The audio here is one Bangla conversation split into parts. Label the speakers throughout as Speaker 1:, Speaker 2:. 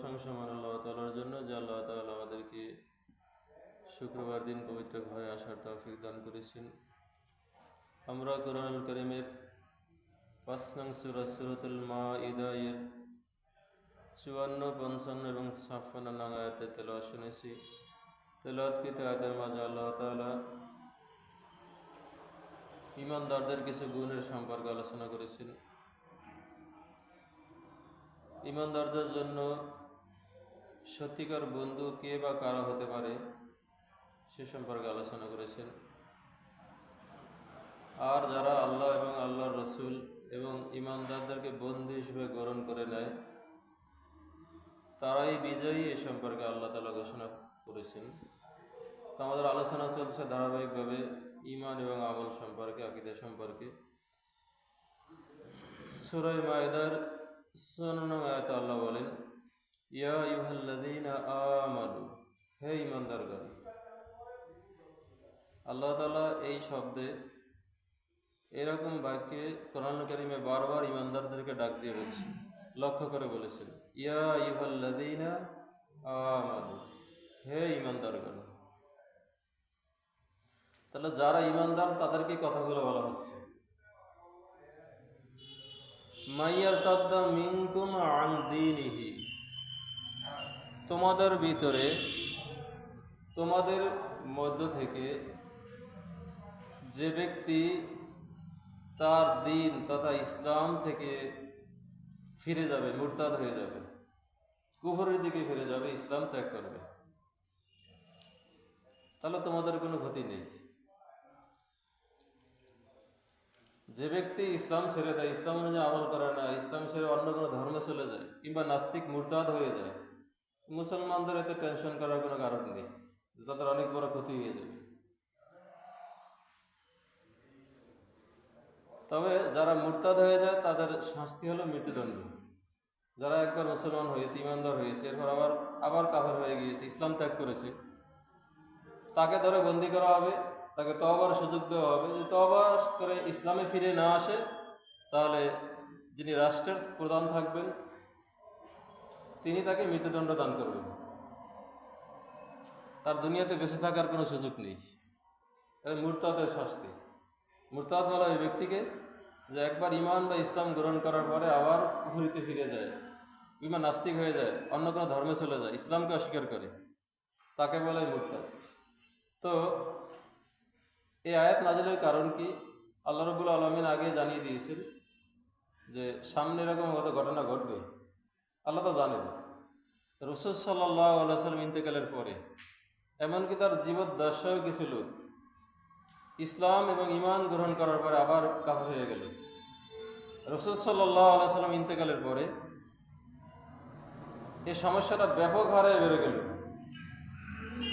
Speaker 1: প্রশংসা মান আল্লাহ তালার জন্য, যে আল্লাহ তাআলা আমাদেরকে শুক্রবার দিন পবিত্র ঘরে আসার তৌফিক দান করেছেন। আমরা কোরআনুল করিমের পাঁচ নং সুরা সুরতুল মা ইদায়ের চুয়ান্ন, পঞ্চান্ন এবং ছাপ্পান্ন নং আয়াতে শুনেছি। তেলাওয়াতকৃত আয়াতের মাঝে আল্লাহ তাআলা ইমানদারদের কিছু গুণের সম্পর্কে আলোচনা করেছেন। ইমানদারদের জন্য সত্যিকার বন্ধু কে বা কারা হতে পারে সে সম্পর্কে আলোচনা করেছেন। আর যারা আল্লাহ এবং আল্লাহর রসুল এবং ইমানদারদেরকে বন্ধু হিসেবে গ্রহণ করে নেয়, তারাই বিজয়ী এ সম্পর্কে আল্লাহ তালা ঘোষণা করেছেন। তো আমাদের আলোচনা চলছে ধারাবাহিকভাবে ইমান এবং আমল সম্পর্কে, আকিদা সম্পর্কে। সুরাই মায়দার সোনানো আয়াত আল্লাহ বলেন ইয়া ইউহাল্লাযীনা আমানু, হে ইমানদারগণ আল্লাহ তাআলা এই শব্দে এরকম বাক্যে কোরআন কারিমে বারবার ইমানদারদেরকে ডাক দিয়ে বলছে, লক্ষ্য করে বলেছেন, ইয়া ইউহাল্লাযীনা আমানু, হে ইমানদারগণ তাহলে যারা ইমানদার তাদেরকে কথাগুলো বলা হচ্ছে। মাইয়ার তাদ্দা মিনকুম আন দীনিহি তোমাদের ভিতরে, তোমাদের মধ্য থেকে যে ব্যক্তি তার দিন তথা ইসলাম থেকে ফিরে যাবে, মুরতাদ হয়ে যাবে, কুফরের দিকে ফিরে যাবে, ইসলাম ত্যাগ করবে, তাহলে তোমাদের কোনো ক্ষতি নেই। যে ব্যক্তি ইসলাম ছেড়ে দেয়, ইসলাম অনুযায়ী আমল করে না, ইসলাম ছেড়ে অন্য কোনো ধর্মে চলে যায়, কিংবা নাস্তিক মুরতাদ হয়ে যায় মুসলমানদের এতে টেনশন করার কোনো কারণ নেই তাদের অনেক বড় ক্ষতি হয়ে যাবে। তবে যারা মুরতাদ হয়ে যায়, তাদের শাস্তি হলো মৃত্যুদণ্ড। যারা একবার মুসলমান হয়েছে, ইমানদার হয়েছে, এরপর আবার আবার কাফের হয়ে গিয়েছে, ইসলাম ত্যাগ করেছে, তাকে ধরে বন্দি করা হবে, তাকে তবার সুযোগ দেওয়া হবে। যদি তবা করে ইসলামে ফিরে না আসে, তাহলে যিনি রাষ্ট্রের প্রধান থাকবেন তিনি তাকে মৃত্যুদণ্ড দান করবেন। তার দুনিয়াতে বেঁচে থাকার কোনো সুযোগ নেই। মুরতাদের শাস্তি। মুরতাদ বলা ওই ব্যক্তিকে যে একবার ইমান বা ইসলাম গ্রহণ করার পরে আবার পুকুরিতে ফিরে যায় কিংবা নাস্তিক হয়ে যায়, অন্য কোনো ধর্মে চলে যায়, ইসলামকে অস্বীকার করে। তাকে বলে মুরতাদ তো এই আয়াত নাজিলের কারণ কি? আল্লাহ রবুল আলমিন আগে জানিয়ে দিয়েছেন যে সামনে এরকম হয়তো ঘটনা ঘটবে। আল্লাহ তো জানেন। রসুল সাল্লাহ সাল্লাম ইন্তেকালের পরে, এমনকি তার জীবদ্দশাও কিছু লোক ইসলাম এবং ইমান গ্রহণ করার পরে আবার কাফের হয়ে গেল। রসুল সাল্লাহ আল্লাহ সাল্লাম ইন্তেকালের পরে এই সমস্যাটা ব্যাপক হারে বেড়ে গেল।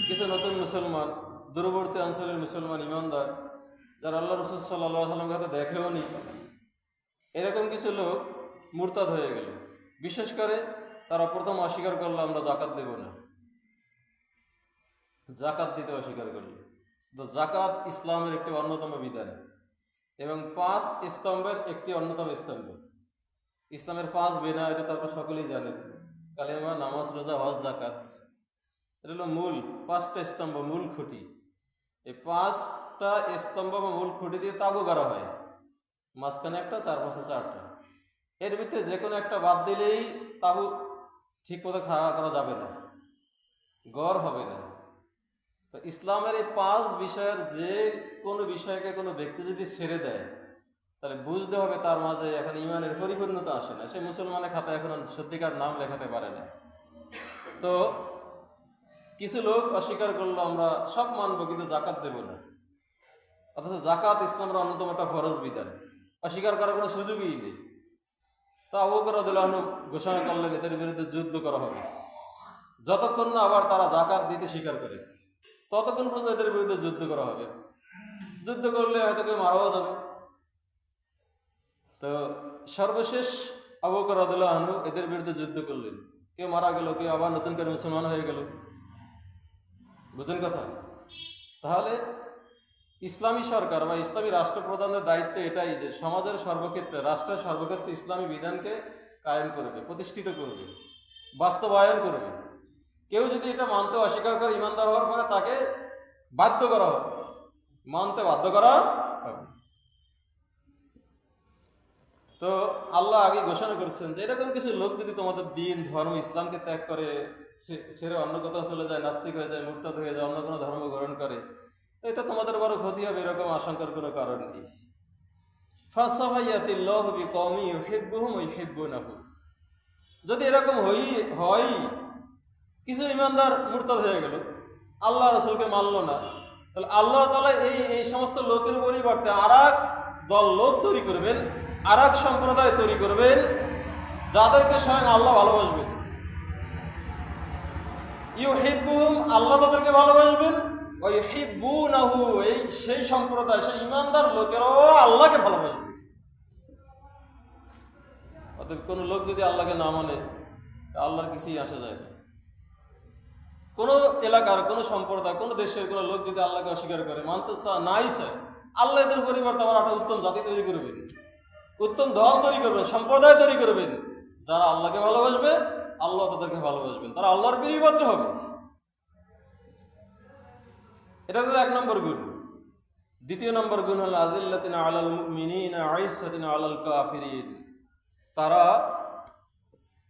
Speaker 1: কিছু নতুন মুসলমান, দূরবর্তী অঞ্চলের মুসলমান ইমানদার যারা আল্লাহ রসুল সাল্লাহ সাল্লামকে হয়তো দেখেও নি, এরকম কিছু লোক মুরতাদ হয়ে গেল। বিশেষ করে তারা প্রথম অস্বীকার করল আমরা জাকাত দেব না। জাকাত দিতে অস্বীকার করল তো জাকাত ইসলামের একটি অন্যতম বিধান এবং পাঁচ স্তম্ভের একটি অন্যতম স্তম্ভ। ইসলামের পাঁচ বেনা, এটা তো আপনারা সকলেই জানেন। কালেমা, নামাজ, রোজা, হজ জাকাত এটা হলো মূল, পাঁচটা স্তম্ভ, মূল খুঁটি। এই পাঁচটা স্তম্ভ বা মূল খুঁটি দিয়ে তাবু করা হয়। মাঝখানে একটা চার পাশে চারটা। এর ভিতরে যে কোনো একটা বাদ দিলেই তাবু ঠিক মতো খাড়া করা যাবে না, গড় হবে না। তো ইসলামের এই পাঁচ বিষয়ের যে কোনো বিষয়কে কোনো ব্যক্তি যদি ছেড়ে দেয়, তাহলে বুঝতে হবে তার মাঝে এখন ইমানের পরিপূর্ণতা আসে না। সে মুসলমানের খাতায় এখন সত্যিকার নাম লেখাতে পারে না। তো কিছু লোক অস্বীকার করল, আমরা সব মানবো, কিন্তু জাকাত দেব না। অথচ জাকাত ইসলামের অন্যতম একটা ফরজ বিধান। অস্বীকার করার কোনো সুযোগই নেই। তা আবু করাদুল্লাহন ঘোষণা করলেন, এদের বিরুদ্ধে যুদ্ধ করা হবে। যতক্ষণ না আবার তারা জাকাত দিতে স্বীকার করে, ততক্ষণ পর্যন্ত এদের বিরুদ্ধে যুদ্ধ করা হবে। যুদ্ধ করলে হয়তো কেউ মারাও যাবে। তো সর্বশেষ আবু করাদুল্লাহনু এদের বিরুদ্ধে যুদ্ধ করলেন। কেউ মারা গেল, কেউ আবার নতুন করে মুসলমান হয়ে গেল। বুঝেন কথা? তাহলে ইসলামী সরকার বা ইসলামী রাষ্ট্রপ্রধানের দায়িত্ব এটাই যে সমাজের সর্বক্ষেত্রে, রাষ্ট্রের সর্বক্ষেত্রে ইসলামী বিধানকে কায়েম করবে, প্রতিষ্ঠিত করবে, বাস্তবায়ন করবে। কেউ যদি এটা মানতে অস্বীকার করে, ইমানদার হওয়ার পরে তাকে বাধ্য করা হবে। মানতে বাধ্য করা হবে। তো আল্লাহ আগে ঘোষণা করেছেন যে এরকম কিছু লোক যদি তোমাদের দিন, ধর্ম, ইসলামকে ত্যাগ করে সেরে অন্য কোথাও চলে যায়, নাস্তিক হয়ে যায়, মুরতাদ হয়ে যায়, অন্য কোনো ধর্ম গ্রহণ করে এটা তোমাদের বড় ক্ষতি হবে, এরকম আশঙ্কার কোনো কারণ নেই। ফাসাফাইয়াতিল্লাহ বিকওমি ইউহিব্বুহুম ওয়া ইউহিব্বুনাহু। যদি এরকম হই, হয়, কিছু ইমানদার মুরতাদ হয়ে গেল, আল্লাহ রসুলকে মানলো না, তাহলে আল্লাহ তালা এই এই সমস্ত লোকের পরিবর্তে আর দল লোক তৈরি করবেন আর এক সম্প্রদায় তৈরি করবেন, যাদেরকে স্বয়ং আল্লাহ ভালোবাসবেন। ইউ হিব্বুহুম আল্লাহ তাদেরকে ভালোবাসবেন ওই হিব্বু নাহু এই সেই সম্প্রদায়, সেই ইমানদার লোকেরাও আল্লাহকে ভালোবাসবে। অতএব কোনো লোক যদি আল্লাহকে না মানে আল্লাহর কিছুই আসা যায় না। কোনো এলাকার, কোনো সম্প্রদায়, কোনো দেশের কোনো লোক যদি আল্লাহকে অস্বীকার করে মানতে চা- নাই চায় আল্লাহ এদের পরিবর্তে আবার একটা উত্তম জাতি তৈরি করবেন উত্তম দল তৈরি করবেন সম্প্রদায় তৈরি করবেন যারা আল্লাহকে ভালোবাসবে, আল্লাহ তাদেরকে ভালোবাসবেন। তারা আল্লাহর প্রিয়পাত্র হবে। এটা তো এক নম্বর গুণ। দ্বিতীয় নম্বর গুণ হলো আদিল্লাতিন আলাল মুমিনিন, আইসাতিন আলাল কাফিরিন। তারা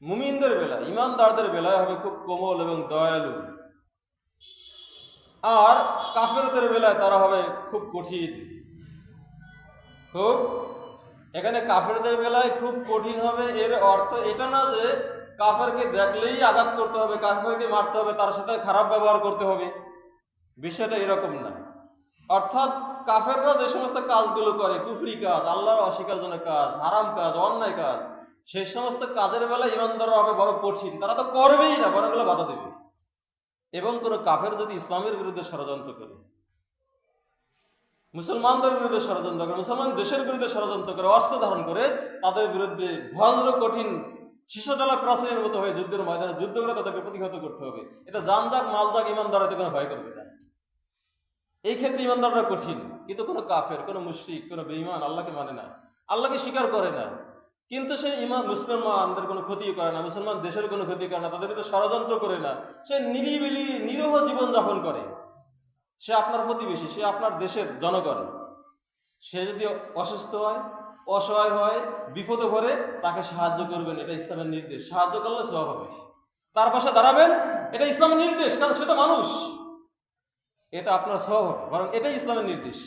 Speaker 1: মুমিনদের বেলা ইমানদারদের বেলায় হবে খুব কোমল এবং দয়ালু। আর কাফেরদের বেলায় তারা হবে খুব কঠিন। খুব? এখানে কাফেরদের বেলায় খুব কঠিন হবে, এর অর্থ এটা না যে কাফেরকে দেখলেই আঘাত করতে হবে, কাফেরকে মারতে হবে, তার সাথে খারাপ ব্যবহার করতে হবে। বিষয়টা এরকম না। অর্থাৎ কাফেররা যে সমস্ত কাজগুলো করে, কুফরি কাজ, আল্লাহর অস্বীকারজনক কাজ, হারাম কাজ, অন্যায় কাজ সেই সমস্ত কাজের বেলা ইমানদাররা হবে বড় কঠিন। তারা তো করবেই না, বরং বাধা দেবে। এবং কোনো কাফের যদি ইসলামের বিরুদ্ধে ষড়যন্ত্র করে, মুসলমানদের বিরুদ্ধে ষড়যন্ত্র করে, মুসলমান দেশের বিরুদ্ধে ষড়যন্ত্র করে, অস্ত্র ধারণ করে, তাদের বিরুদ্ধে ভদ্র কঠিন শিশুডালা প্রাচীনের মতো হয়ে যুদ্ধের ময়দানে যুদ্ধ করে তাদেরকে প্রতিহত করতে হবে। এটা যান যাক মাল যাক ইমানদার কোনো ভয় করবে না। এই ক্ষেত্রে ইমানদাররা কঠিন, কিন্তু কোনো কাফের, কোনো মুশরিক, কোনো বেঈমান আল্লাহকে মানে না। আল্লাহকে স্বীকার করে না। কিন্তু সে ইমান মুসলমানদের কোনো ক্ষতি করে না, মুসলমান দেশের কোনো ক্ষতি করে না, তাদের ভিতরে ষড়যন্ত্র করে না। সে নিরিবিলি, নিরহ জীবন যাপন করে। সে আপনার প্রতিবেশী, সে আপনার দেশের জনগণ। সে যদি অসুস্থ হয়, অসহায় হয়, বিপদে পড়ে, তাকে সাহায্য করবেন, এটা ইসলামের নির্দেশ। সাহায্য করলে সব হবে। তার পাশে দাঁড়াবেন, এটা ইসলামের নির্দেশ, কারণ সেটা মানুষ। এটা আপনার স্বভাব, বরং এটাই ইসলামের নির্দেশ।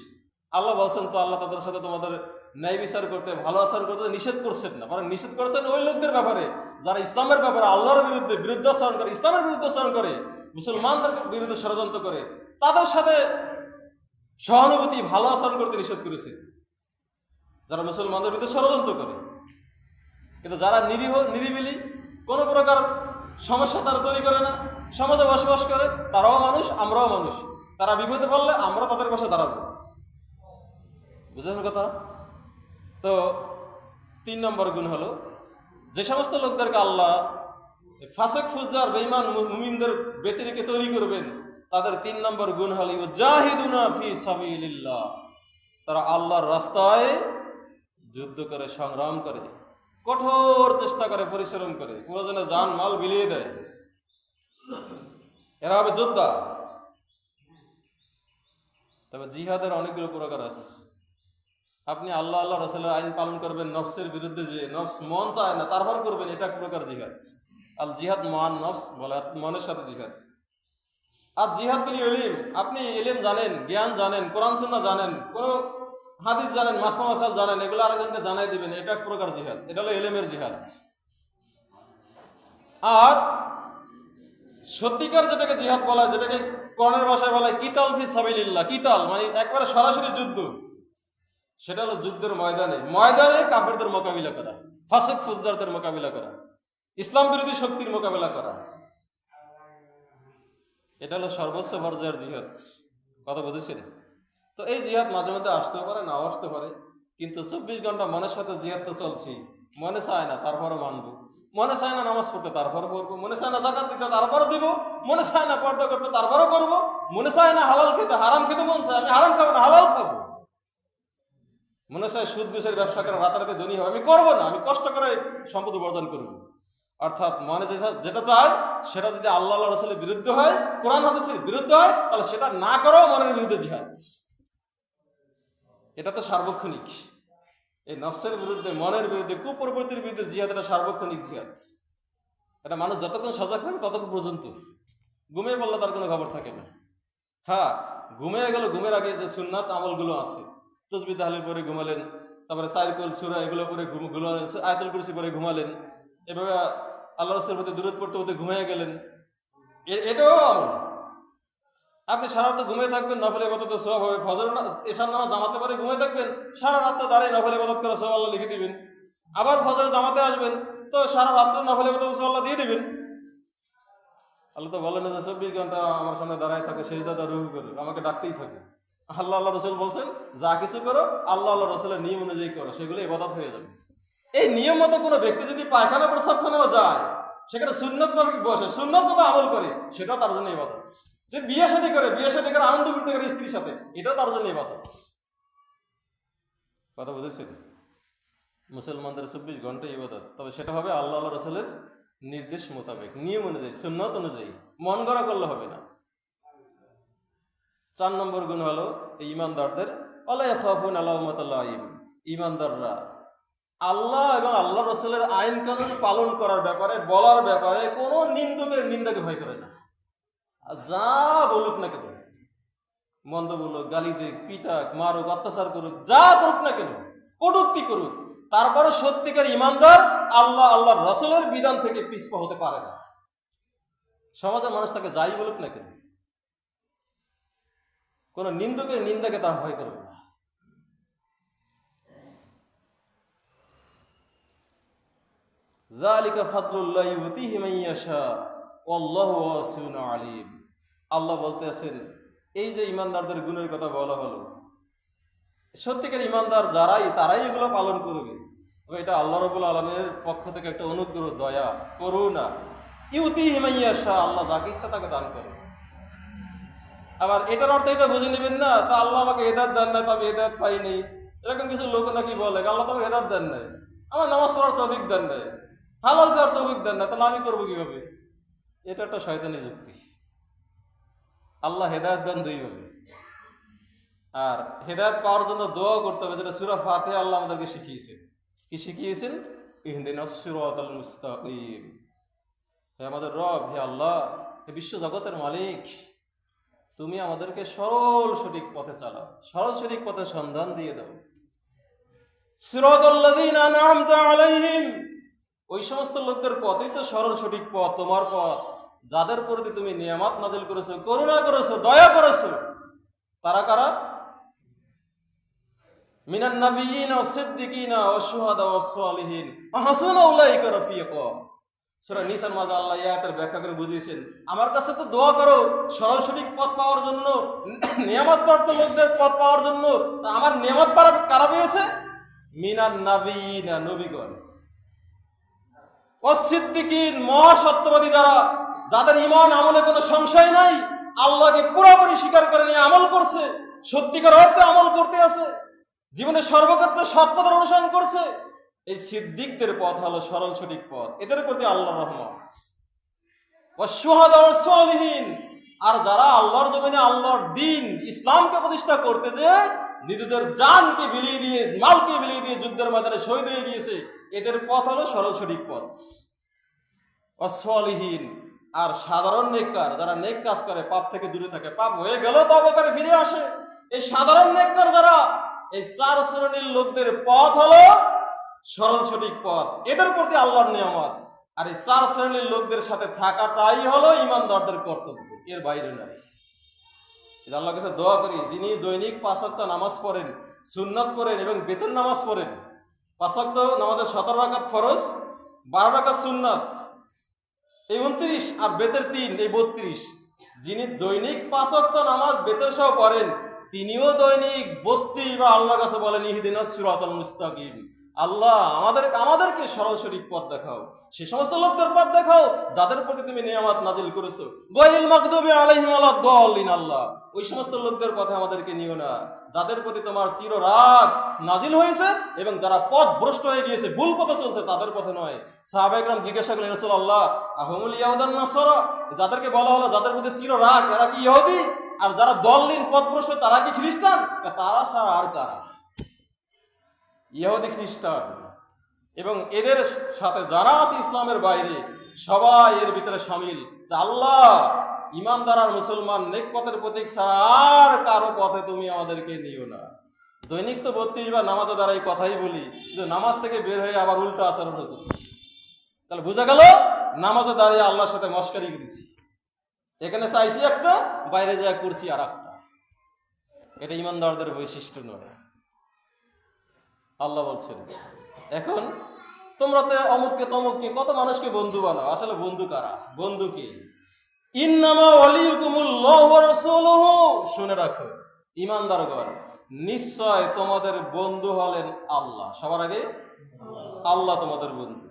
Speaker 1: আল্লাহ বলছেন, তো আল্লাহ তাদের সাথে তোমাদের ন্যায় বিচার করতে, ভালো আচরণ করতে নিষেধ করছেন না। বরং নিষেধ করছেন ওই লোকদের ব্যাপারে, যারা ইসলামের ব্যাপারে আল্লাহর বিরুদ্ধে বিরুদ্ধাচরণ করে, ইসলামের বিরুদ্ধাচরণ করে, মুসলমানদের বিরুদ্ধে ষড়যন্ত্র করে, তাদের সাথে সহানুভূতি, ভালো আচরণ করতে নিষেধ করেছে। যারা মুসলমানদের বিরুদ্ধে ষড়যন্ত্র করে। কিন্তু যারা নিরীহ, নিরিবিলি, কোনো প্রকার সমস্যা তারা তৈরি করে না। সমাজে বসবাস করে, তারাও মানুষ, আমরাও মানুষ। তারা বিপদে পড়লে আমরা তাদের পাশে দাঁড়াবো। বুঝেছেন কথা? তো তিন নম্বর গুণ হলো, যে সমস্ত লোকদেরকে আল্লাহ ফাসেক ফুজার বেইমান মুমিনদের ব্যতিরেকে তৈরি করবেন, তাদের তিন নম্বর গুণ হলো জাহিদুনা ফি সাবিলিল্লাহ। তারা আল্লাহর রাস্তায় যুদ্ধ করে, সংগ্রাম করে, কঠোর চেষ্টা করে, পরিশ্রম করে প্রয়োজনে যান মাল বিলিয়ে দেয়। এরা হবে যোদ্ধা। তবে জিহাদের অনেকগুলো প্রকার আছে। আপনি আল্লাহ আল্লাহ, রসুলের আইন পালন করবেন, নফসের বিরুদ্ধে যে নফস মন চায় না, তারপর করবেন, এটা এক প্রকার জিহাদ। আল জিহাদ মহান নফস বলে মনের সাথে জিহাদ। আর জিহাদ বিলি এলিম। আপনি এলিম জানেন, জ্ঞান জানেন, কোরআন সুন্না জানেন, কোনো হাদিস জানেন মাসমা মাসাল জানেন, এগুলো আরেকজনকে জানাই দিবেন, এটা এক প্রকার জিহাদ। এটা হলো এলেমের জিহাদ। আর সত্যিকার যেটাকে জিহাদ বলা হয়, যেটাকে কর্ণের ভাষায় বলা হয়, কিতাল ফি সাবিলিল্লাহ, কিতাল মানে একবারে সরাসরি যুদ্ধ। সেটা হলো যুদ্ধের ময়দানে। ময়দানে কাফেরদের মোকাবিলা করা, ফাসেক ফুজদারদের মোকাবিলা করা, ইসলাম বিরোধী শক্তির মোকাবিলা করা। এটা হলো সর্বোচ্চ পর্যায়ের জিহাদ। কথা বুঝেছেন? তো এই জিহাদ মাঝে মধ্যে আসতেও পারে, নাও আসতে পারে, কিন্তু চব্বিশ ঘণ্টা মনের সাথে জিহাদ তো চলছি মনে চায় না, তারপরও মানবো। মনে চায় না নামাজ পড়তে তারপরও পড়ব মনে চায় না জাকাত দিতে তারপরও দিব, মনে চায় না পর্দা করতে তারপরও করব, মনে চায় না হালাল খেতে হারাম খেতে মন চায় আমি হারাম খাব না, হালাল খাব। মনে চায় সুদ ঘুষের ব্যবসা করে রাতারাতি ধনী হবে, আমি করব না, আমি কষ্ট করে সম্পদ উপার্জন করব। অর্থাৎ মনে যেটা চায়, সেটা যদি আল্লাহ আল্লাহ রসুলের বিরুদ্ধে হয়, কোরআন হাদিসের বিরুদ্ধে হয়, তাহলে সেটা না করেও মনের বিরুদ্ধে জিহাদ। এটা তো সার্বক্ষণিক। এই নফসের বিরুদ্ধে, মনের বিরুদ্ধে, কুপ্রবৃত্তির বিরুদ্ধে জিহাদ এটা সার্বক্ষণিক জিহাদ। এটা মানুষ যতক্ষণ সজাগ থাকে ততক্ষণ পর্যন্ত। ঘুমিয়ে পড়লে তার কোনো খবর থাকে না। হ্যাঁ ঘুমিয়ে গেল ঘুমের আগে যে সুন্নাত আমলগুলো আছে, তসবি তাহলিল পরে ঘুমালেন, তারপরে সাইকুল সুরা এগুলো পরে ঘুম- ঘুমালেন, আয়তুল কুরসি পরে ঘুমালেন, এভাবে আল্লাহ রসের প্রতি দূরত পড়তে পড়তে ঘুমিয়ে গেলেন। এটাও আমল। আপনি সারা রাত ঘুমিয়ে থাকবেন, নফলে ইবাদত সব হবে। ফজর এশার নামাজ জামাতে পারে ঘুমিয়ে থাকবেন, সারা রাত দাঁড়িয়ে নফলে ইবাদত করা সব আল্লাহ লিখে দিবেন। আবার ফজর জামাতে আসবেন, তো সারা রাত্র নফলে ইবাদত সব আল্লাহ দিয়ে দিবেন। আল্লাহ তো বলেন যে, চব্বিশ ঘণ্টা আমার সামনে দাঁড়ায় থাকে শেষ দাদা রুহু করে, আমাকে ডাকতেই থাকে। আল্লাহ আল্লাহ রসুল বলছেন, যা কিছু করো, আল্লাহ আল্লাহ রসুলের নিয়ম অনুযায়ী করো, সেগুলো ইবাদত হয়ে যাবে। এই নিয়ম মতো কোনো ব্যক্তি যদি পায়খানা প্রসাবখানেও যায়, সেখানে সুন্নত বসে, সুন্নত মতো আমল করে, সেটাও তার জন্য ইবাদত যদি বিয়ে সাথে করে, বিয়ে সাথে করে আনন্দ করতে করে স্ত্রীর সাথে, এটাও তার জন্য ইবাদত কথা বুঝেছেন? মুসলমানদের চব্বিশ ঘণ্টা ইবাদত। তবে সেটা হবে আল্লাহ আল্লাহ রসুলের নির্দেশ মোতাবেক, নিয়ম অনুযায়ী, সুন্নত অনুযায়ী। মন গড়া করলে হবে না। চার নম্বর গুণ হলো ইমানদারদের আল্লাহ খাফুন আল্লাহ ইমানদাররা আল্লাহ এবং আল্লাহ রসুলের আইন কানুন পালন করার ব্যাপারে, বলার ব্যাপারে কোনো নিন্দকের নিন্দাকে ভয় করে না। যা বলুক না কেন মন্দ বলুক গালি দিক পিটাক মারুক অত্যাচার করুক যা করুক না কেন কটুক্তি করুক তারপরে সত্যিকার ইমানদার আল্লাহ আল্লাহর রসুলের বিধান থেকে পিছপা হতে পারে না সমাজের মানুষ তাকে যাই বলুক না কেন কোন নিন্দকের নিন্দাকে তারা ভয় করবে না ذَلِكَ فَضْلُ اللَّهِ يُؤْتِيهِ مَن يَشَاءُ وَاللَّهُ وَاسِعٌ عَلِيمٌ আল্লাহ বলতে আছেন, এই যে ইমানদারদের গুণের কথা বলা হলো, সত্যিকার ইমানদার যারাই, তারাই এগুলো পালন করবে। তবে এটা আল্লাহ রবুল আলমের পক্ষ থেকে একটা অনুগ্রহ, দয়া, করুণা। ইউতি হিমাইয়া শাহ আল্লাহ যাকে ইচ্ছা তাকে দান করে আবার এটার অর্থ এটা বুঝে নেবেন না, তা আল্লাহ আমাকে হেদায়ত দেন না তো আমি হেদায়ত পাইনি। এরকম কিছু লোক নাকি বলে, আল্লাহ তোমাকে হেদায়ত দেন নাই, আমার নামাজ পড়ার তৌফিক দেন নাই, হালাল খাওয়ার তৌফিক দেন না তাহলে আমি করব কীভাবে? এটা একটা শয়তানি যুক্তি। আল্লাহ হেদায়ত দেন দুইভাবে আর হেদায়ত পাওয়ার জন্য দোয়া করতে হবে, যেটা সুরা ফাতে আল্লাহ আমাদেরকে শিখিয়েছে। কি শিখিয়েছেন? হে আমাদের রব, হে আল্লাহ, হে বিশ্ব জগতের মালিক, তুমি আমাদেরকে সরল সঠিক পথে চালাও, সরল সঠিক পথে সন্ধান দিয়ে দাও। আলাইহিম। ওই সমস্ত লোকদের পথই তো সরল সঠিক পথ, তোমার পথ। যাদের প্রতি তুমি নিয়ামত নাজিল করেছ, করুণা করেছ, দয়া করেছ, তারা কারা? মিনান ওয়াস সিদ্দিকিনা নিসার মাঝে আল্লাহ এই আয়াতের ব্যাখ্যা করে বুঝিয়েছেন, আমার কাছে তো দোয়া করো, সরল সঠিক পথ পাওয়ার জন্য, নিয়ামত প্রাপ্ত লোকদের পথ পাওয়ার জন্য আমার নিয়ামত পারা কারা পেয়েছে? মিনান নাবিয়িনা, নবীগণ। অসিদ্দিকিন মহাসত্যবাদী যারা যাদের ইমান আমলে কোনো সংশয় নাই, আল্লাহকে পুরোপুরি স্বীকার করে নিয়ে আমল করছে, সত্যিকার অর্থে আমল করতে আছে, জীবনে সর্বক্ষেত্রে সৎপথের অনুসরণ করছে, এই সিদ্দিকদের পথ হলো সরল সঠিক পথ। এদের প্রতি আল্লাহ রহমত। অসহাদ সলিহীন আর যারা আল্লাহর জমিনে আল্লাহর দিন ইসলামকে প্রতিষ্ঠা করতে যে নিজেদের জানকে বিলিয়ে দিয়ে, মালকে বিলিয়ে দিয়ে যুদ্ধের ময়দানে শহীদ হয়ে গিয়েছে, এদের পথ হলো সরল সঠিক পথ। অসলিহীন আর সাধারণ নেককার যারা নেক কাজ করে, পাপ থেকে দূরে থাকে, পাপ হয়ে গেল তবে করে, ফিরে আসে। এই সাধারণ নেককার যারা, এই চার শ্রেণির লোকদের পথ হলো সরল সঠিক পথ। এদের প্রতি আল্লাহর নিয়ামত। আর এই চার শ্রেণির লোকদের সাথে থাকাটাই হলো ইমানদারদের কর্তব্য। এর বাইরে নয় এই আল্লাহর কাছে দোয়া করি, যিনি দৈনিক পাঁচক্ত নামাজ পড়েন, সুন্নত পড়েন এবং বেতন নামাজ পড়েন পাঁচক্ত নামাজের সতেরো রাকাত ফরজ, বারো রাকাত সুন্নাত এই উনত্রিশ আর বেতের তিন, এই বত্রিশ। যিনি দৈনিক পাঁচক্ত নামাজ বেতের সহ পড়েন, তিনিও দৈনিক বত্রিশ বা আল্লাহর কাছে বলেন ইহিদিন সিরাতাল মুস্তাকিম। আল্লাহ, আমাদের আমাদেরকে সরল সঠিক পথ দেখাও। সে সমস্ত লোকদের পথ দেখাও, যাদের প্রতি তুমি নিয়ামত নাজিল করেছ। গয়িল মাকদুবি আলাদ-দাল্লিন আল্লাহ। ওই সমস্ত লোকদের পথে আমাদেরকে নিও না। যাদের প্রতি তোমার চির রাগ নাজিল হয়েছে এবং যারা পথ ভ্রষ্ট হয়ে গিয়েছে, ভুল পথে চলছে, তাদের পথে নয়। সাহাবাইকরাম জিজ্ঞাসা করলেন রাসূলুল্লাহ, আহমুল ইয়াহুদান নাসারা? যাদেরকে বলা হলো, যাদের প্রতি চির রাগ এরা কি ইহুদি? আর যারা দল্লিন পথ ভ্রষ্ট তারা কি খ্রিস্টান? তারা ছাড়া আর কারা? ইহুদি খ্রিস্টান এবং এদের সাথে যারা আছে ইসলামের বাইরে, সবাই এর ভিতরে সামিল। যে আল্লাহ ইমানদার আর মুসলমান নেক পথের প্রতীক ছাড়া আর কারও পথে তুমি আমাদেরকে নিও না। দৈনিক তো বত্রিশ বার নামাজে দ্বারা এই কথাই বলি যে নামাজ থেকে বের হয়ে আবার উল্টো আচরণ করি। তাহলে বোঝা গেল নামাজে দাঁড়িয়ে আল্লাহর সাথে মস্কারি করেছি। এখানে চাইছি একটা, বাইরে যায় করছি আর একটা এটা ইমানদারদের বৈশিষ্ট্য নয়। আল্লাহ বলছেন, এখন তোমরা তো অমুককে তমুককে কত মানুষকে বন্ধু বানাও, আসলে বন্ধু কারা? বন্ধু কে? শুনে রাখো ইমানদারগণ নিশ্চয় তোমাদের বন্ধু হলেন আল্লাহ। সবার আগে আল্লাহ তোমাদের বন্ধু।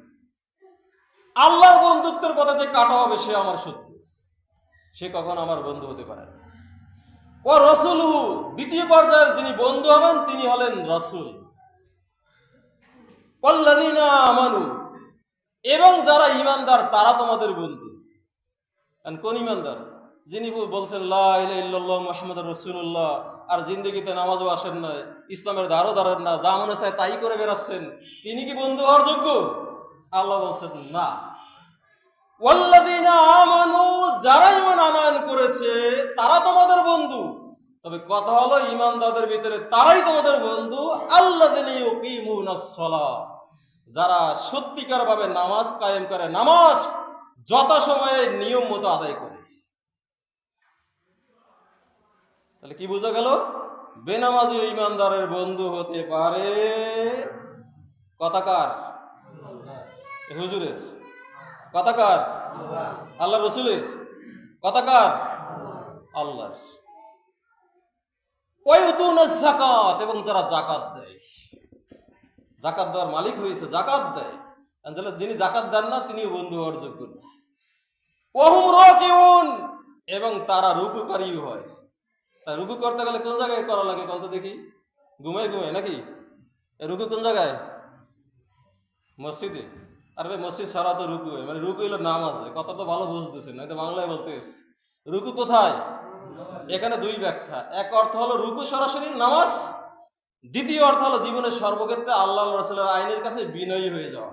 Speaker 1: আল্লাহর বন্ধুত্বের কথা যে কাটা হবে সে আমার শত্রু। সে কখন আমার বন্ধু হতে পারে ও রসুলহু, দ্বিতীয় পর্যায়ে যিনি বন্ধু হবেন তিনি হলেন রসুল। আমানু। এবং যারা ইমানদার তারা তোমাদের বন্ধু। কোন ইমানদার যিনি বলছেন মোহাম্মদ রসুল্লাহ আর জিন্দগিতে নামাজও আসেন না ইসলামের দ্বারও দাঁড়ান না, যা মনে চায় তাই করে বেরাচ্ছেন তিনি কি বন্ধু হওয়ার যোগ্য? আল্লাহ বলছেন, না। যারা ইমান আনয়ন করেছে, তারা তোমাদের বন্ধু। তবে কথা হলো, ইমানদারদের ভিতরে তারাই তোমাদের বন্ধু আল্লাহ যারা সত্যিকার ভাবে নামাজ কায়েম করে, নামাজ যথাসময়ে নিয়ম মতো আদায় করে। তাহলে কি বোঝা গেল? বেনামাজি ইমানদারের বন্ধু হতে পারে কথাকার? হুজুরের। কথাকার? আল্লাহ রসুলের। কথাকার? আল্লাহর। জাকাত এবং যারা জাকাত দেয়। জাকাত দেওয়ার মালিক হয়েছে জাকাত দেয়। আর যিনি জাকাত দেন না, তিনিও বন্ধু হওয়ার যোগ্য না। এবং তারা রুকুকারী হয়। তা রুকু করতে গেলে কোন জায়গায় করা লাগে? কত দেখি। ঘুমায় ঘুমায় নাকি? রুকু কোন জায়গায়? মসজিদে? আর ভাই, মসজিদ ছাড়া তো রুকু মানে রুকু নাম আছে কথা তো ভালো বুঝতেছেন, নয়তো বাংলায় বলতে রুকু কোথায়? এখানে দুই ব্যাখ্যা। এক অর্থ হলো রুকু সরাসরি নামাজ, দ্বিতীয় অর্থ হলো জীবনের সর্বক্ষেত্রে আল্লাহ রসুলের আইনের কাছে বিনয়ী হয়ে যাওয়া।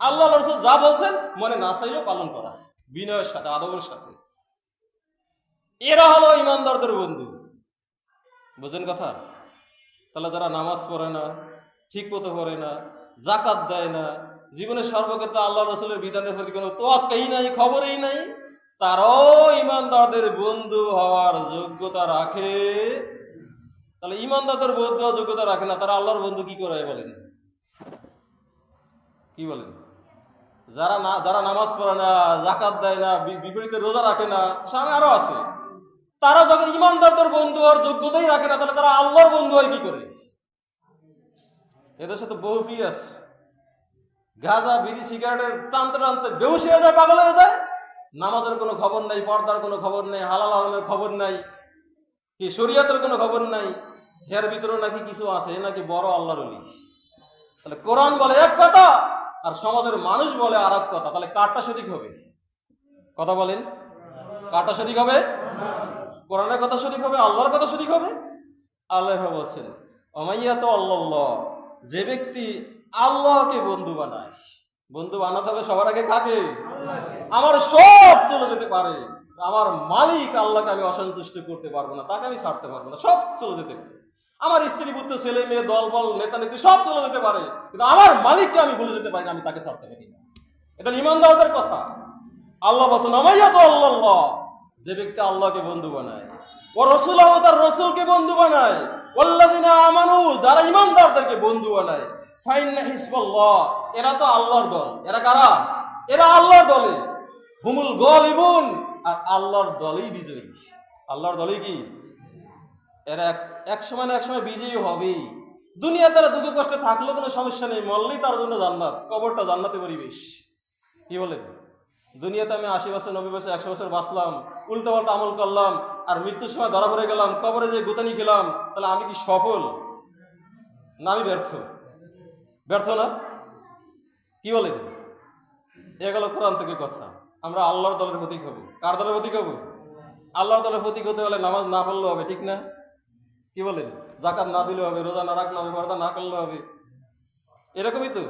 Speaker 1: আল্লাহ রসুল যা বলছেন মনে না চাইলেও পালন করা, বিনয়ের সাথে, আদবের সাথে। এরা হলো ইমানদারদের বন্ধু। বুঝেন কথা? তাহলে যারা নামাজ পড়ে না, ঠিক মতো পড়ে না জাকাত দেয় না, জীবনের সর্বক্ষেত্রে আল্লাহ রসুলের বিধানের প্রতি কোনো তোয়াক্কাই নাই, খবরই নাই তারাও ইমানদারদের বন্ধু হওয়ার যোগ্যতা রাখে। তাহলে ইমানদারদের বন্ধু হওয়ার যোগ্যতা রাখে না, তারা আল্লাহর বন্ধু কি করে বলেন? কি বলেন? যারা না, যারা নামাজ পড়ে না জাকাত দেয় না বিপরীতে রোজা রাখে না, সামনে আরও আছে। তারা যখন ইমানদারদের বন্ধু হওয়ার যোগ্যতাই রাখে না, তাহলে তারা আল্লাহর বন্ধু হয় কি করে? এদের সাথে বহু ফি আছে গাঁজা, বিড়ি, সিগারেটের টানতে টানতে বেহুশ হয়ে যায়, পাগল হয়ে যায়। নামাজের কোনো খবর নাই, পর্দার কোনো খবর নেই, হালাল আলমের খবর নাই, কি শরীয়তের কোনো খবর নাই হের ভিতরে নাকি কিছু আছে নাকি বড় আল্লাহর তাহলে কোরআন বলে এক কথা, আর সমাজের মানুষ বলে আর এক কথা, তাহলে কারটা সঠিক হবে? কথা বলেন। কারটা সঠিক হবে? কোরআনের কথা সঠিক হবে, আল্লাহর কথা সঠিক হবে? আল্লাহ বলছেন অমাইয়া তো আল্লাহ যে ব্যক্তি আল্লাহকে বন্ধু বানায়, বন্ধু বানাতে হবে সবার আগে কাকে? আমার সব চলে যেতে পারে। আমার মালিক আল্লাহকে আমি অসন্তুষ্ট করতে পারব না, তাকে আমি ছাড়তে পারব না, সব চলে যেতে পারে। আমার স্ত্রী, পুত্র, ছেলে, মেয়ে, দল, বল, নেতা, নেত্রী, সব চলে যেতে পারে। কিন্তু আমার মালিককে আমি ভুলে যেতে পারি না, আমি তাকে ছাড়তে পারি না। এটা ইমানদারদের কথা। আল্লাহ আমাইয়া তো আল্লাহ যে ব্যক্তি আল্লাহকে বন্ধু বানায়, ও রসুল তার রসুলকে বন্ধু বানায়। ওল্লাদিনা আমানু, যারা ইমানদারদেরকে বন্ধু বানায়, ফাইন্না হিসবাল্লাহ, এরা তো আল্লাহর দল। এরা কারা? এরা আল্লাহর দলে। হুমুল গলিবুন। আর আল্লাহর দলেই বিজয়ী। আল্লাহর দলেই কি? এরা এক- সময় না এক সময় বিজয়ী হবেই। দুনিয়া তারা দুঃখ কষ্টে থাকলেও কোনো সমস্যা নেই। মরলেই তার জন্য জান্নাত। কবরটা জান্নাতে পরিবেশ। কি বলেন? দুনিয়াতে আমি আশি বছর, নব্বই বছর, একশো বছর বাঁচলাম উল্টো পাল্টা আমল করলাম, আর মৃত্যুর সময় ধরা পড়ে গেলাম, কবরে যে গুতানি খেলাম, তাহলে আমি কি সফল? না, আমি ব্যর্থ। ব্যর্থ না? কি বলেন? এ গেল কোরআন থেকে কথা। আমরা আল্লাহর দলের প্রতীক হব। কার দলের প্রতীক হব? আল্লাহর দলের প্রতীক হতে হলে নামাজ না পড়লেও হবে, ঠিক না? কি বলেন? জাকাত না দিলেও হবে, রোজা না রাখলে হবে, পর্দা না করলে হবে। এরকমই তো?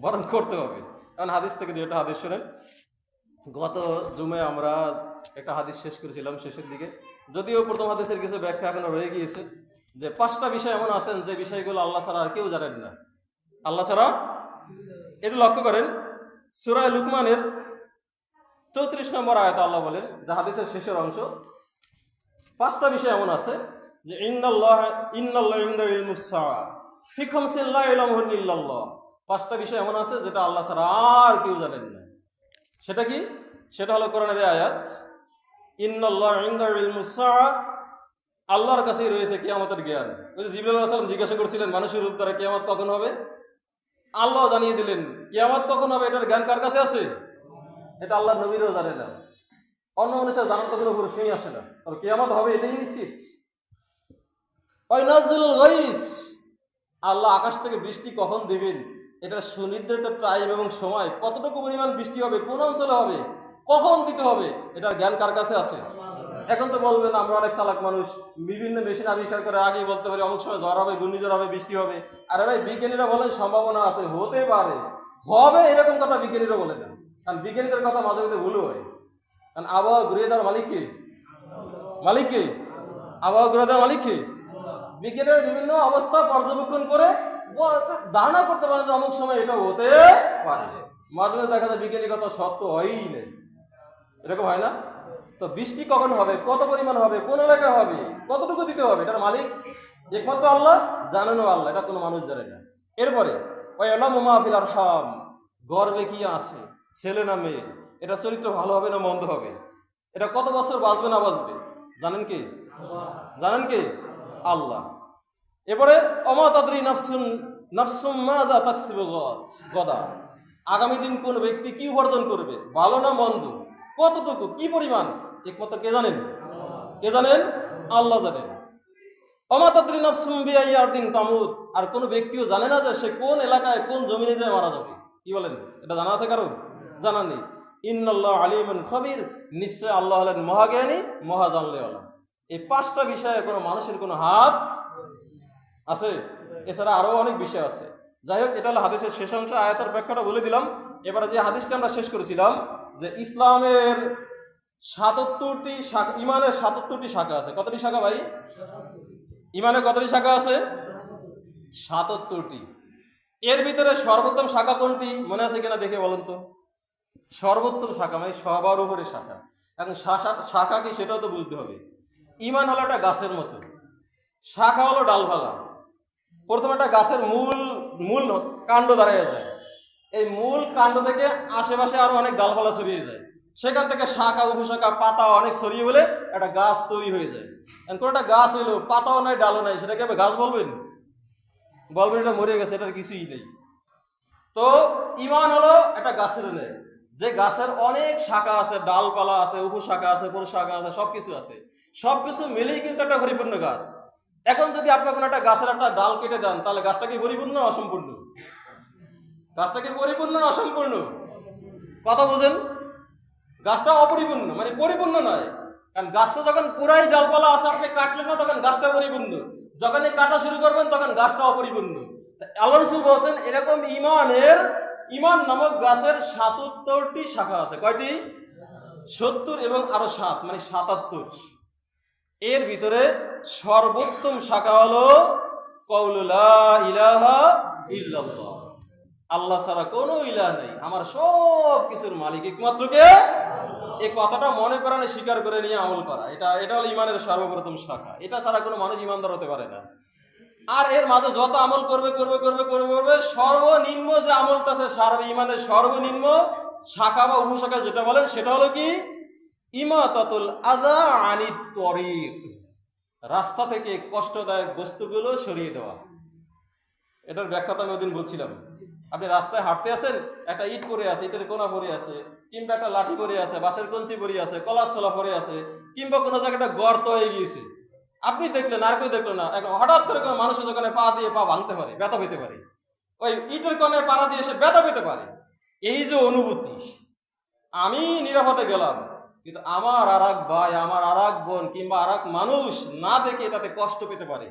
Speaker 1: বরং করতে হবে। কারণ হাদিস থেকে দুইটা হাদিস শোনেন। গত জুমে আমরা একটা হাদিস শেষ করেছিলাম শেষের দিকে। যদিও প্রথম হাদিসের কিছু ব্যাখ্যা এখনও রয়ে গিয়েছে, যে পাঁচটা বিষয় এমন আছেন যে বিষয়গুলো আল্লাহ ছাড়া আর কেউ জানেন না। আল্লাহ ছাড়া? এটা লক্ষ্য করেন সুরায় লুকমানের চৌত্রিশ নম্বর আয়ত আল্লাহ বলেন, যে হাদিসের শেষের অংশ। পাঁচটা বিষয় এমন আছে যে পাঁচটা বিষয় এমন আছে যেটা আল্লাহ ছাড়া আর কেউ জানেন না। সেটা কি? সেটা হলো কোরআনের আয়াত আল্লাহর কাছেই রয়েছে কিয়ামতের জ্ঞান। ওই যে জিবরুল সালাম জিজ্ঞাসা করছিলেন, মানুষের রূপ দ্বারা কিয়ামত কখন হবে? আল্লাহ জানিয়ে দিলেন, কিয়ামত কখন হবে? এটার জ্ঞান কার কাছে আছে? এটা আল্লাহ নবীরও জানে না। অন্য মানুষের জানার তো কোনো প্রশ্নই আসে না। তবে কিয়ামত হবে এটাই নিশ্চিত। আল্লাহ আকাশ থেকে বৃষ্টি কখন দেবেন? এটা সুনির্ধারিত টাইম এবং সময়। কতটুকু পরিমাণ বৃষ্টি হবে? কোন অঞ্চলে হবে? কখন দিতে হবে? এটার জ্ঞান কার কাছে আছে? এখন তো বলবেন আমরা অনেক চালাক মানুষ। বিভিন্ন মেশিন আবিষ্কার করে আগেই বলতে পারি অমুক সময় ঝড় হবে, ঘূর্ণিঝড় হবে, বৃষ্টি হবে। আরে ভাই, বিজ্ঞানীরা বলেন সম্ভাবনা আছে, হতে পারে। হবে এরকম কথা বিজ্ঞানীরা বলে না। কারণ বিজ্ঞানীদের কথা মাঝে মাঝে ভুল হয়। কারণ আবহাওয়া ঘুরিয়ে দেওয়ার মালিক কে? মালিক কে? আবহাওয়া ঘুরিয়ে দেওয়ার মালিক কে? বিজ্ঞানের বিভিন্ন অবস্থা পর্যবেক্ষণ করে ধারণা করতে পারে যে অমুক সময় এটা হতে পারে। মাঝে মাঝে দেখা যায় বিজ্ঞানী কথা সত্য হয়ই নেই। এরকম হয় না? তো বৃষ্টি কখন হবে? কত পরিমাণ হবে? কোন এলাকায় হবে? কতটুকু দিতে হবে? এটার মালিক একমাত্র আল্লাহ, জানেনও আল্লাহ। এটা কোনো মানুষ জানে না। এরপরে ওই হাম গর্বে কি আছে? ছেলে না মেয়ে? এটা চরিত্র ভালো হবে না মন্দ হবে? এটা কত বছর বাঁচবে না বাঁচবে? জানেন কি? জানেন কি? আল্লাহ। এবারে অমাতাদ্রি নাফসুন গদা। আগামী দিন কোন ব্যক্তি কি উপার্জন করবে? ভালো না মন্দ? কতটুকু? কি পরিমাণ? একমাত্র কে জানেন? কে জানেন? আল্লাহ জানেন। আর কোন ব্যক্তিও জানে না যে সে কোন এলাকায় কোন জমিনে যায় মারা যাবে। কি বলেন? এটা জানা আছে কারও? জানা নেই। ইন্নাল্লাহ আলিমুন খবির। নিশ্চয় আল্লাহ হলেন মহাজ্ঞানী মহা জানলেওয়ালা এই পাঁচটা বিষয়ে কোনো মানুষের কোনো হাত আছে? এছাড়া আরও অনেক বিষয় আছে। যাই হোক, এটা হলো হাদিসের শেষ অংশ। আয়াতের ব্যাখ্যাটা বলে দিলাম। এবারে যে হাদিসটা আমরা শেষ করেছিলাম, যে ইসলামের সাতাত্তরটি শাখা, ইমানের সাতাত্তরটি শাখা আছে। কতটি শাখা ভাই? ইমানের কতটি শাখা আছে? সাতাত্তরটি। এর ভিতরে সর্বোত্তম শাখা কোনটি? মনে আছে কিনা দেখে বলুন তো। সর্বোত্তম শাখা মানে সবার উপরে শাখা। এখন শাখা- শাখা কি সেটাও তো বুঝতে হবে। ইমান হলো একটা গাছের মতো। শাখা হলো ডালপালা। প্রথমে একটা গাছের মূল মূল কাণ্ড দাঁড়িয়ে যায়। এই মূল কাণ্ড থেকে আশেপাশে আরও অনেক ডালপালা ছড়িয়ে যায়। সেখান থেকে শাখা উপশাখা পাতা অনেক ছড়িয়ে বলে একটা গাছ তৈরি হয়ে যায়। কোনো একটা গাছ হইল, পাতাও নাই, ডালও নাই, সেটাকে গাছ বলবেন? বলবেন এটা মরে গেছে, এটার কিছুই নেই। তো ইমান হলো একটা গাছের নেই যে গাছের অনেক শাখা আছে, ডালপালা আছে উপশাখা আছে শাখা আছে, সবকিছু আছে। সবকিছু মিলেই কিন্তু একটা পরিপূর্ণ গাছ। এখন যদি আপনি কোনো একটা গাছের একটা ডাল কেটে দেন, তাহলে গাছটা কি পরিপূর্ণ অসম্পূর্ণ? গাছটা কি পরিপূর্ণ অসম্পূর্ণ? কথা বুঝেন? গাছটা অপরিপূর্ণ মানে পরিপূর্ণ নয়। কারণ গাছটা যখন পুরাই ডালপালা আছে আপনি কাটলেন না, তখন গাছটা পরিপূর্ণ। যখনই কাটা শুরু করবেন, তখন গাছটা অপরিপূর্ণ। আল্লাহ বলছেন, এরকম ইমানের, ইমান নামক গাছের সাতাত্তরটি শাখা আছে। কয়টি? সত্তর এবং আরও সাত মানে সাতাত্তর। এর ভিতরে সর্বোত্তম শাখা হলো আল্লাহ ছাড়া কোনো ইলাহ নেই। আমার সব কিছুর মালিক একমাত্র কে? এই কথাটা মনে প্রাণে স্বীকার করে নিয়ে আমল করা। এটা এটা হলো ইমানের সর্বপ্রথম শাখা। এটা ছাড়া কোনো মানুষ ইমানদার হতে পারে না। আর এর মাঝে যত আমল করবে করবে করবে করবে করবে, সর্বনিম্ন যে আমলটা আছে সার্ব ইমানের সর্বনিম্ন শাখা বা উপশাখা যেটা বলেন সেটা হলো কি? ইমাতাতুল আদা আনি তরিক। রাস্তা থেকে কষ্টদায়ক বস্তুগুলো সরিয়ে দেওয়া। এটার ব্যাখ্যা তো আমি ওদিন বলছিলাম। আপনি রাস্তায় হাঁটতে আছেন, একটা ইট পরে আছে, ইটের কোনা পরে আছে, কিংবা একটা লাঠি পরে আছে, বাঁশের কঞ্চি পরে আছে, কলার ছোলা পরে আছে, কিংবা কোনো জায়গায় একটা গর্ত হয়ে গিয়েছে। আপনি দেখলেন, আর কেউ দেখল না এখন হঠাৎ করে কোনো মানুষের দোকানে পা দিয়ে পা ভাঙতে পারে, ব্যথা পেতে পারে। ওই ইটের কোনায় পাড়া দিয়ে সে ব্যথা পেতে পারে। এই যে অনুভূতি, আমি নিরাপদে গেলাম, কিন্তু আমার আর ভাই, আমার আর বোন, কিংবা আর মানুষ না দেখে তাতে কষ্ট পেতে পারে।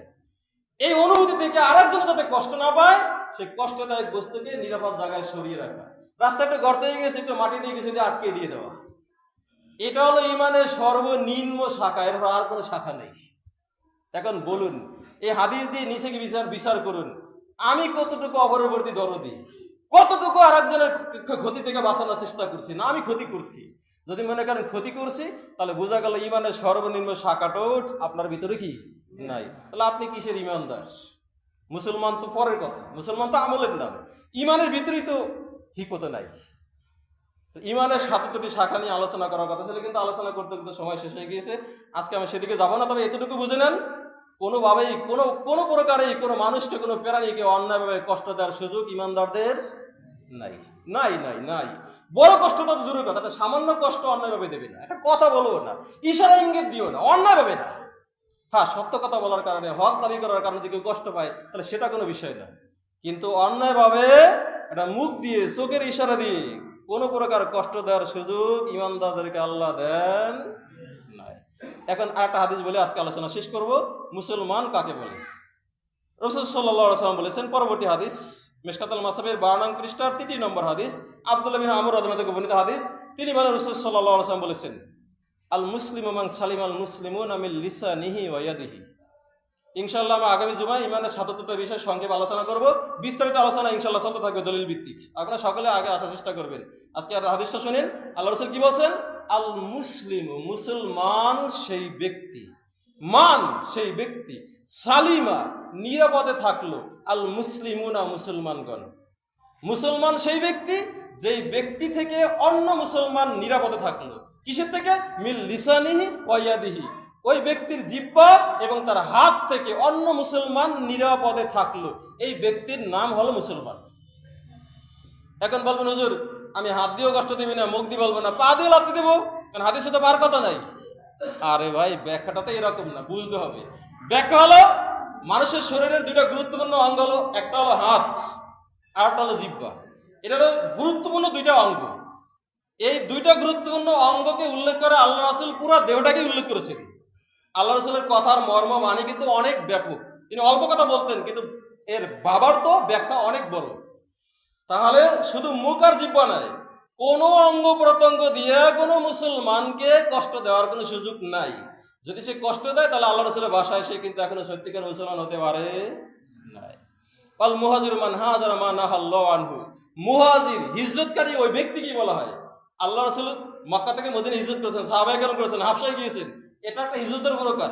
Speaker 1: এই অনুভূতি থেকে আরেকজন যাতে কষ্ট না পায় সেই কষ্টদায়ক বস্তুকে নিরাপদ জায়গায় সরিয়ে রাখা। রাস্তা একটু গর্ত হয়ে গেছে, একটু মাটি দিয়ে গেছে আটকে দিয়ে দেওয়া। এটা হলো ইমানের সর্বনিম্ন শাখা, এর আর কোনো শাখা নেই। এখন বলুন, এই হাদিস দিয়ে নিচে বিচার বিচার করুন? আমি কতটুকু অপরবর্তী দরদি? কতটুকু আর একজনের ক্ষতি থেকে বাঁচানোর চেষ্টা করছি? না, আমি ক্ষতি করছি। যদি মনে করেন ক্ষতি করছি, তাহলে বোঝা গেল ইমানের সর্বনিম্ন শাখাটোট আপনার ভিতরে কি? নাই। তাহলে আপনি কিসের ইমানদার? মুসলমান তো পরের কথা। মুসলমান তো আমলের নাম। ইমানের ভিতরেই তো ঠিক হতে নাই ইমানের সাতটি শাখা নিয়ে আলোচনা করার কথা ছিল, কিন্তু আলোচনা করতে করতে সময় শেষ হয়ে গিয়েছে। আজকে আমি সেদিকে যাব না, তবে এতটুকু বুঝে নেন, কোনোভাবেই, কোনো কোনো প্রকারেই কোনো মানুষকে, কোনো প্রাণীকে অন্যায়ভাবে কষ্ট দেওয়ার সুযোগ ইমানদারদের নাই। নাই নাই নাই। বড় কষ্ট তো দূরের কথা সামান্য কষ্ট অন্যায়ভাবে দেবে না। একটা কথা বলব না। ইশারা ইঙ্গিত দিও না, অন্যায়ভাবে না। হ্যাঁ সত্য কথা বলার কারণে, হক দাবি করার কারণে যদি কেউ কষ্ট পায়, তাহলে সেটা কোনো বিষয় না। কিন্তু অন্যায়ভাবে একটা মুখ দিয়ে, চোখের ইশারা দিয়ে কোনো প্রকার কষ্ট দেওয়ার সুযোগ ইমানদারদেরকে আল্লাহ দেন এখন আরেকটা হাদিস বলে আজকে আলোচনা শেষ করব। মুসলমান কাকে বলে? রসুল সাল্লাম বলেছেন, পরবর্তী হাদিস, মেশকাতাল মাসাবের বারানাং খ্রিস্টার তৃতীয় নম্বর হাদিস, আব্দুল্লাহ বিন আমর আদমা থেকে বর্ণিত হাদিস। তিনি মানে রসুল সাল্লাহ সাল্লাম বলেছেন আল মুসলিম এবং সালিম আল মুসলিমুন আমিল লিসা নিহি ওয়াদিহি ইনশাল্লাহ আমরা আগামী জুমায় ইমানের সাতাত্তরটা বিষয় সংক্ষেপে আলোচনা করব। বিস্তারিত আলোচনা ইনশাল্লাহ চলতে থাকবে দলিল ভিত্তিক। আপনারা সকলে আগে আসার চেষ্টা করবেন। আজকে আর হাদিসটা শুনেন। আল্লাহ রসুল কি বলছেন? আল মুসলিম মুসলমান সেই ব্যক্তি। মান সেই ব্যক্তি। সালিমা নিরাপদে থাকল আল মুসলিমুনা মুসলমানগণ। মুসলমান সেই ব্যক্তি, যেই ব্যক্তি থেকে অন্য মুসলমান নিরাপদে থাকল। কিসের থেকে? মিল লিসানিহি ওয়াইয়াদিহি ওই ব্যক্তির জিব্বা এবং তার হাত থেকে অন্য মুসলমান নিরাপদে থাকল। এই ব্যক্তির নাম হলো মুসলমান। এখন বলবেন, হুজুর, আমি হাত দিয়েও কষ্ট দিবি না, মুখ দিয়ে বলব না, পা দিয়ে লাগতে দেবো, কারণ হাতের সাথে পার কথা নাই। আরে ভাই, ব্যাখ্যাটা তো এরকম না, বুঝতে হবে। ব্যাখ্যা হলো, মানুষের শরীরের দুটো গুরুত্বপূর্ণ অঙ্গ হলো, একটা হলো হাত, আর একটা হলো জিব্বা এটা হলো গুরুত্বপূর্ণ দুইটা অঙ্গ। এই দুইটা গুরুত্বপূর্ণ অঙ্গকে উল্লেখ করে আল্লাহ রাসুল পুরো দেহটাকে উল্লেখ করেছেন। আল্লাহ রসুলের কথার মর্ম মানে কিন্তু অনেক ব্যাপক। তিনি অল্প কথা বলতেন, কিন্তু এর বাবার তো ব্যাখ্যা অনেক বড়। তাহলে শুধু মুখ আর জিব্বা নয় কোনো অঙ্গ প্রত্যঙ্গ দিয়ে কোনো মুসলমানকে কষ্ট দেওয়ার কোনো সুযোগ নাই। যদি সে কষ্ট দেয়, তাহলে আল্লাহ রসুলের বাসায় সে কিন্তু এখনও সত্যিকার মুসলমান হতে পারে নাই। অল মুহাজির মান হাজার মান আনহু। মুহাজির, হিজরতকারী ওই ব্যক্তি কি বলা হয়? আল্লাহ রসুল মক্কা থেকে মদিনে হিজরত করেছেন সাহাবাই কেন করেছেন হাফসাই গিয়েছেন। এটা একটা হিজরতের প্রকার।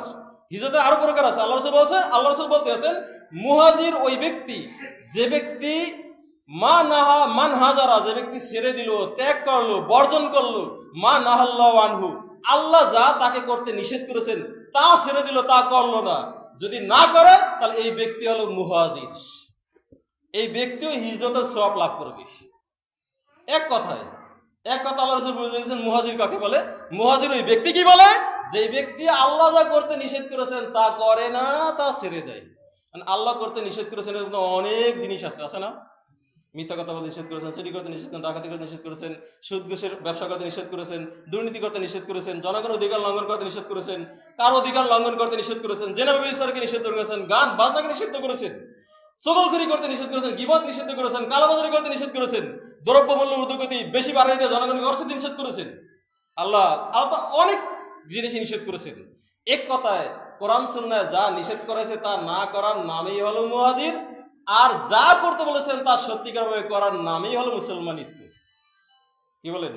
Speaker 1: হিজরতের আরও প্রকার আছে। আল্লাহ রসুল বলছে, আল্লাহ রসুল বলতে আছেন, মুহাজির ওই ব্যক্তি, যে ব্যক্তি মা নাহা মান হাজারা, যে ব্যক্তি ছেড়ে দিল, ত্যাগ করল, বর্জন করল, মা নাহাল্লাহ আনহু, আল্লাহ যা তাকে করতে নিষেধ করেছেন, তা ছেড়ে দিল, তা করল না। যদি না করে, তাহলে এই ব্যক্তি হলো মুহাজির। এই ব্যক্তিও হিজরতের সব লাভ করবে। এক কথায় এক কথা আল্লাহ রসুল বুঝে দিয়েছেন, মুহাজির কাকে বলে? মুহাজির ওই ব্যক্তি কি বলে? যে ব্যক্তি আল্লাহ যা করতে নিষেধ করেছেন, তা করে না, তা ছেড়ে দেয়। মানে আল্লাহ করতে নিষেধ করেছেন এরকম অনেক জিনিস আছে আছে না? মিথ্যা কথা বলতে নিষেধ করেছেন, চুরি করতে নিষেধ করেন ডাকাতি করতে নিষেধ করেছেন, সুদ ঘুষের ব্যবসা করতে নিষেধ করেছেন, দুর্নীতি করতে নিষেধ করেছেন, জনগণ অধিকার লঙ্ঘন করতে নিষেধ করেছেন, কার অধিকার লঙ্ঘন করতে নিষেধ করেছেন জেনাবে ঈশ্বরকে নিষেধ করেছেন, গান বাজনাকে নিষিদ্ধ করেছেন। সকলখড়ি করতে নিষেধ করেছেন, গিবত নিষিদ্ধ করেছেন কালোবাজারি করতে নিষেধ করেছেন দ্রব্য মূল্য ঊর্ধ্বগতি বেশি বাড়াই দিয়ে জনগণকে দিতে নিষেধ করেছেন। আল্লাহ আল্লাহ অনেক জিনিস নিষেধ করেছেন। এক কথায়, কোরআন সুন্নায় যা নিষেধ করেছে তা না করার নামই হলো মুহাজির, আর যা করতে বলেছেন তা সত্যিকারভাবে করার নামই হলো মুসলমানিত্ব কি বলেন?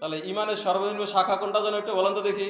Speaker 1: তাহলে ইমানের সর্বনিম্ন শাখা কোনটা যেন একটু বলেন তো দেখি।